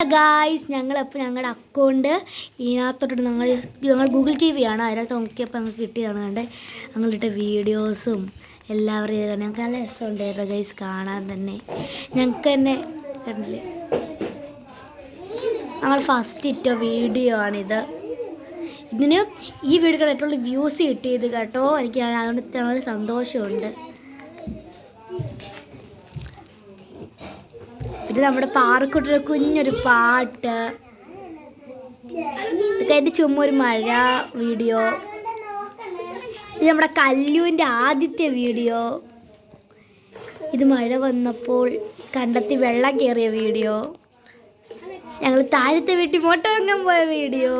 Guys ഞങ്ങളപ്പോൾ ഞങ്ങളുടെ account ഇതിനകത്തോട്ട് ഞങ്ങൾ ഞങ്ങൾ ഗൂഗിൾ ടി വി ആണ്. അതിനകത്ത് നോക്കിയപ്പോൾ ഞങ്ങൾക്ക് കിട്ടിയതാണ് കണ്ട്. ഞങ്ങളിട്ട വീഡിയോസും എല്ലാവരും ഇത് കണ്ട്. ഞങ്ങൾക്ക് നല്ല രസമുണ്ടായിരുന്നു ഗൈസ് കാണാൻ തന്നെ. ഞങ്ങൾക്ക് തന്നെ കണ്ടില്ലേ? ഞങ്ങൾ ഫസ്റ്റ് ഇറ്റ വീഡിയോ ആണിത്. ഇതിന് ഈ വീഡിയോ ഏറ്റവും വ്യൂസ് കിട്ടിയത് കേട്ടോ. എനിക്ക് അതുകൊണ്ട് ഞങ്ങൾ സന്തോഷമുണ്ട്. ഇത് നമ്മുടെ പാറക്കുട്ടിയുടെ കുഞ്ഞൊരു പാട്ട്. ഇത് ചുമ്മൊരു ചുമ്മാ ഒരു മഴ വീഡിയോ. ഇത് നമ്മുടെ കല്ലുവിന്റെ ആദ്യത്തെ വീഡിയോ. ഇത് മഴ വന്നപ്പോൾ കണ്ടെത്തി വെള്ളം കയറിയ വീഡിയോ. ഞങ്ങൾ താഴത്തെ വീട്ടിൽ വെക്കാൻ പോയ വീഡിയോ.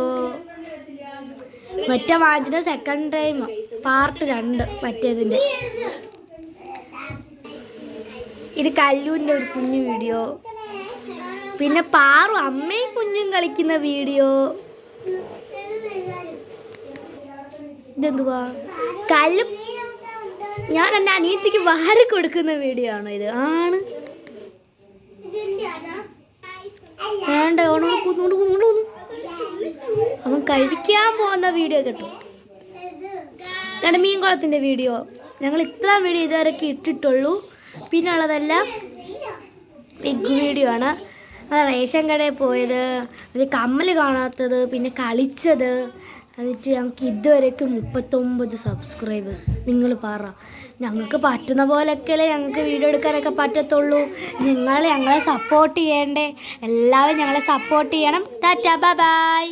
മറ്റേ വാങ്ങിച്ചിട്ട് സെക്കൻഡ് ടൈം പാർട്ട് രണ്ട് മറ്റേതിന്റെ. ഇത് കല്ലൂരിന്റെ ഒരു കുഞ്ഞു വീഡിയോ. പിന്നെ പാറു അമ്മയും കുഞ്ഞും കളിക്കുന്ന വീഡിയോ. ഇതെന്തുവാ? കല്ലു ഞാൻ എന്റെ അനിയത്തിക്ക് വാരി കൊടുക്കുന്ന വീഡിയോ ആണോ ഇത്? ആണ്. വേണ്ട ഓണോട് കൂന്നോട് കൂന്നോട് കൂന്നു അവൻ കഴിക്കാൻ പോകുന്ന വീഡിയോ കിട്ടും. ഞങ്ങളുടെ മീൻകുളത്തിന്റെ വീഡിയോ. ഞങ്ങൾ ഇത്ര വീഡിയോ ഇതുവരെയൊക്കെ ഇട്ടിട്ടുള്ളൂ. പിന്നെ ഉള്ളതെല്ലാം ബിഗ് വീഡിയോ ആണ്. റേഷൻ കടയിൽ പോയത് അത് കമ്മൽ കാണാത്തത് പിന്നെ കളിച്ചത്. എന്നിട്ട് ഞങ്ങൾക്ക് ഇതുവരെയൊക്കെ മുപ്പത്തൊമ്പത് സബ്സ്ക്രൈബേഴ്സ് നിങ്ങൾ പറ. ഞങ്ങൾക്ക് പറ്റുന്ന പോലെയൊക്കെയല്ലേ ഞങ്ങൾക്ക് വീഡിയോ എടുക്കാനൊക്കെ പറ്റത്തുള്ളൂ. നിങ്ങൾ ഞങ്ങളെ സപ്പോർട്ട് ചെയ്യണ്ടേ. എല്ലാവരും ഞങ്ങളെ സപ്പോർട്ട് ചെയ്യണം. Tata bye